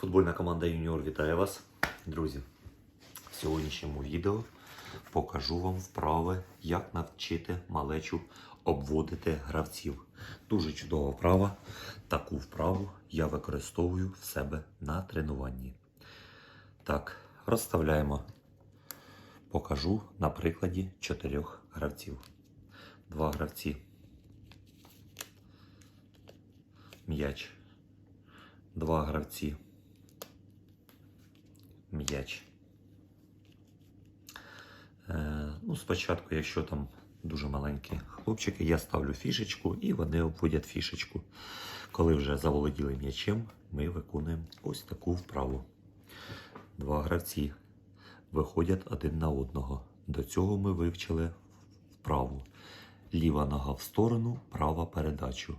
Футбольна команда Юніор вітає вас, друзі. В сьогоднішньому відео покажу вам вправи, як навчити малечу обводити гравців. Дуже чудова вправа. Таку вправу я використовую в себе на тренуванні. Так, розставляємо. Покажу на прикладі чотирьох гравців. Два гравці. М'яч. Два гравці. М'яч. Е, ну, спочатку, якщо там дуже маленькі хлопчики, я ставлю фішечку і вони обводять фішечку. Коли вже заволоділи м'ячем, ми виконуємо ось таку вправу. Два гравці виходять один на одного. До цього ми вивчили вправу. Ліва нога в сторону, права передачу.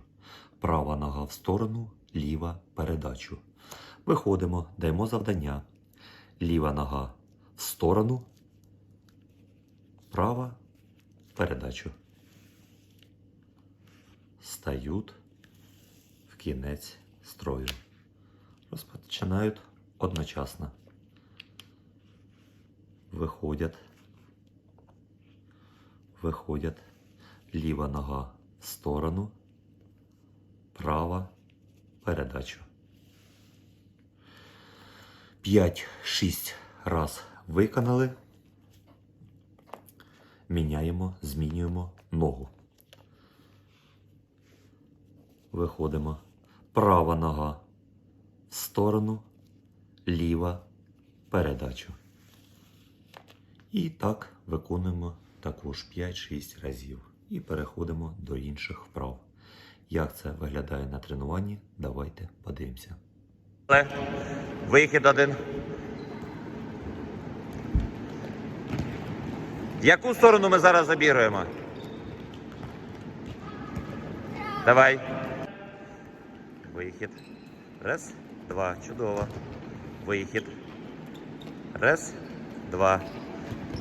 Права нога в сторону, ліва передачу. Виходимо, даємо завдання. Ліва нога в сторону, права передачу. Стають в кінець строю. Розпочинають одночасно. Виходять. Виходять. Ліва нога в сторону, права передачу. 5-6 раз виконали. Міняємо, змінюємо ногу. Виходимо. Права нога в сторону, ліва передачу. І так виконуємо також 5-6 разів. І переходимо до інших вправ. Як це виглядає на тренуванні, давайте подивимося. Вихід один. В яку сторону ми зараз забігаємо? Давай. Вихід. Раз, два. Чудово. Вихід. Раз, два.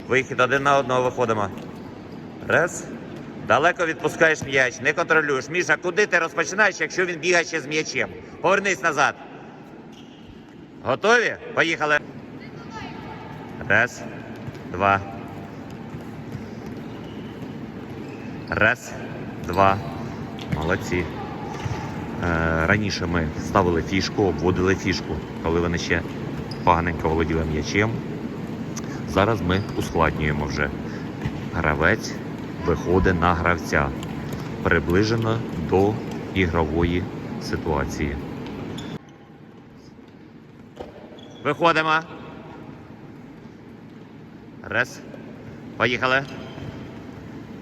Вихід один на одного виходимо. Раз. Далеко відпускаєш м'яч, не контролюєш. Міша, куди ти розпочинаєш, якщо він бігає ще з м'ячем? Повернись назад. Готові? Поїхали. Раз, два. Раз, два. Молодці. Е, раніше ми ставили фішку, обводили фішку, коли вони ще поганенько володіли м'ячем. Зараз ми ускладнюємо вже. Гравець виходить на гравця. Приближено до ігрової ситуації. Виходимо. Раз. Поїхали.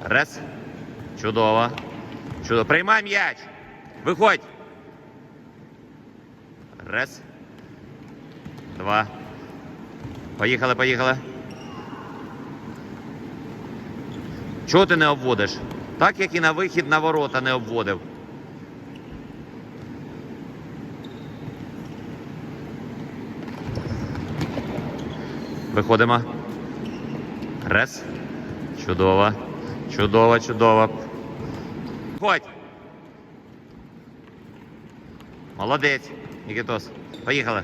Раз. Чудово. Чудово. Приймай м'яч. Виходь. Раз. Два. Поїхали, поїхали. Чого ти не обводиш? Так як і на вихід на ворота не обводив. Виходимо. Раз. Чудово. Чудово, чудово. Ходь. Молодець, Нікітос. Поїхали.